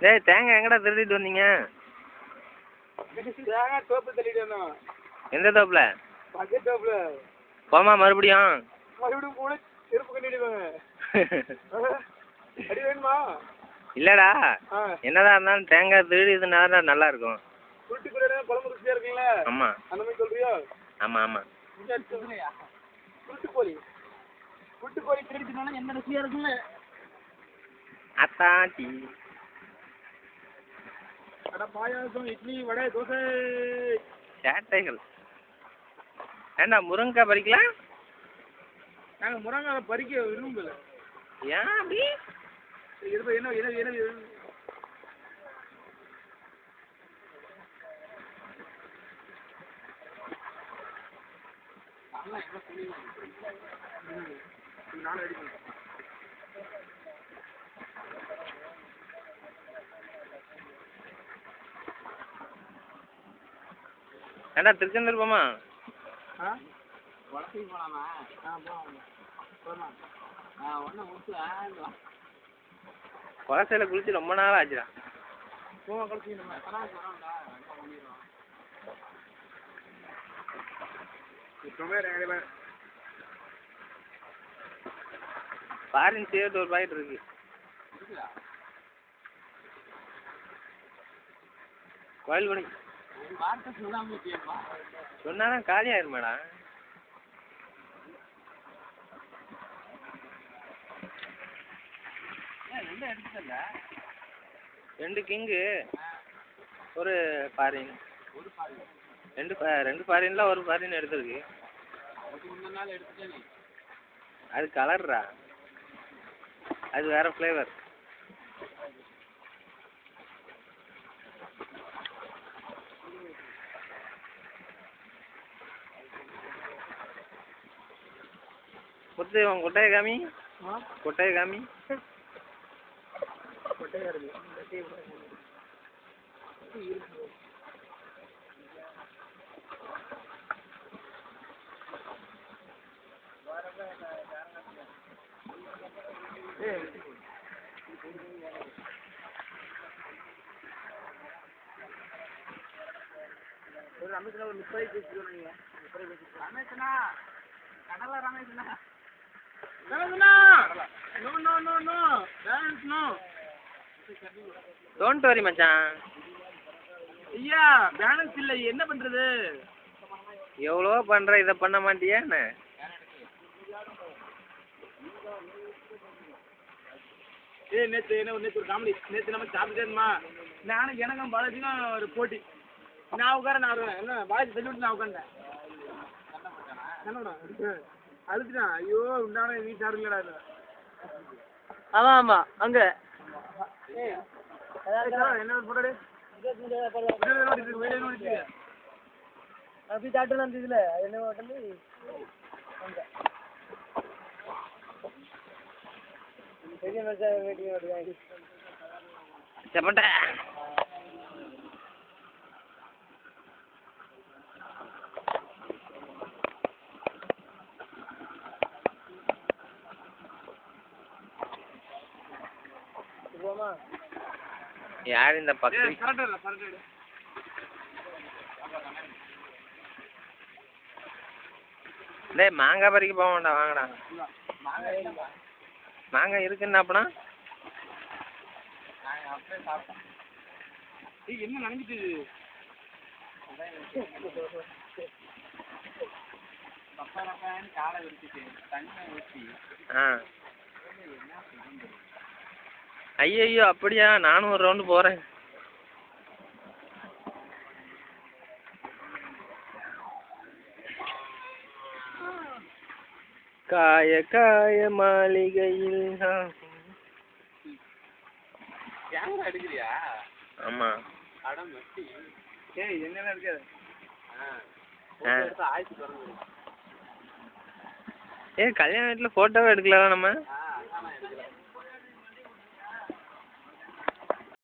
டேய் தேங்காய் எங்கடா திருடிட்டு வந்தீங்க? தேங்காய் தோப்பு தள்ளிட்டு வந்தோம். எந்த தோப்புல? பக்கத்து தோப்புல. போமா மறுபடியும். மறுபடியும் கூட செருப்பு கட்டிடுவாங்க அடி வேணுமா? இல்லடா. ஆ. என்னதான் இருந்தாலும் தேங்காய் திருடிதுனால தான் நல்லா இருக்கும் சுருட்டு கூட குழம்பு ருசியா இருக்குங்களா? ஆமா. அந்த மாதிரி சொல்றியா? ஆமா ஆமா. சுருட்டு கோழி. சுருட்டு கோழி திருடிச்சுனா என்ன ருசியா இருக்குல்ல அத்தாச்சி. அட பாயாசம் இட்லி வடை தோசை. சேட்டைகள். ஏண்டா முருங்கைக்காய் பறிக்கலாம் நாங்கள் முருங்காய் பறிக்க விரும்பல. ஏன் அப்படி? இது என்ன என்ன என்ன நானும் ரெடி ஏண்டா திருச்செந்தூர் போமா ஆ? போகலாம் போகலாம் ஆ ஒன்றும் முடிச்சு குளசையில குளிச்சு ரொம்ப நாள் ஆச்சுடா. நம்ம ரெடி ஃபாரின் சேர்த்து ஒரு பாக்கெட் இருக்கு. கோயில் குடி. சொன்னா காலி ஆயிரும் ரெண்டு ரெண்டு கிங்கு. ஒரு ஃபாரின் ஒரு ரெண்டு ரெண்டு ஃபாரின்ல ஒரு ஃபாரின் எடுத்திருக்கு. அது கலர்ரா அது வேற ஃப்ளேவர் காமி ஆ கொட்டையை காமி. கொட்டையா இருக்கு ஒரு ரமேஷ்னா ஒரு முப்பது பேசிக்கிறோம் ரமேஷ்னா கடலை ரமேஷ்னா டோன்ட் வரி மச்சான். ஐயா பேலன்ஸ் இல்லை. என்ன பண்றது? எவ்வளோ பண்ற இதை பண்ண மாட்டியா என்ன ஏய் நேற்று என்ன நேற்று ஒரு காமெடி நேற்று நம்ம சாப்பிட்டுட்டே இருந்தோமா? நானும் எனக்கும் பாலாஜிக்கும் ஒரு போட்டி. நான் உட்கார நான் என்ன பாலாஜி தள்ளி விட்டு நான் உட்காந்தேன் அழுத்துட்டான் ஐயோ உண்டான வீட்டு யாரும் இல்லடா. ஆமா ஆமா அங்க. என்ன ஒரு போட்டோ அப்படி தாட்டு வந்து இதுல என்ன ஹோட்டல்? பெரிய வெயிட்டிங் வருவாங்க செப்பட்ட. யார் இந்த கரெக்டா டேய் மாங்காய் பறிக்க போக வேண்டாம் வாங்கடா. மாங்காய் இருக்குன்னு அப்பனா? என்ன ரப்பான்னு காலை விரிச்சிட்டு தண்ணி ஊற்றி ஆ. ஐயையோ அப்படியா? நானும் ஒரு ரவுண்டு போகிறேன் காய காய மாளிகையில் எடுக்கிறியா ஆமா. ஏய் என்னென்ன இருக்காது ஏ கல்யாண வீட்டில் ஃபோட்டோவே எடுக்கல நம்ம?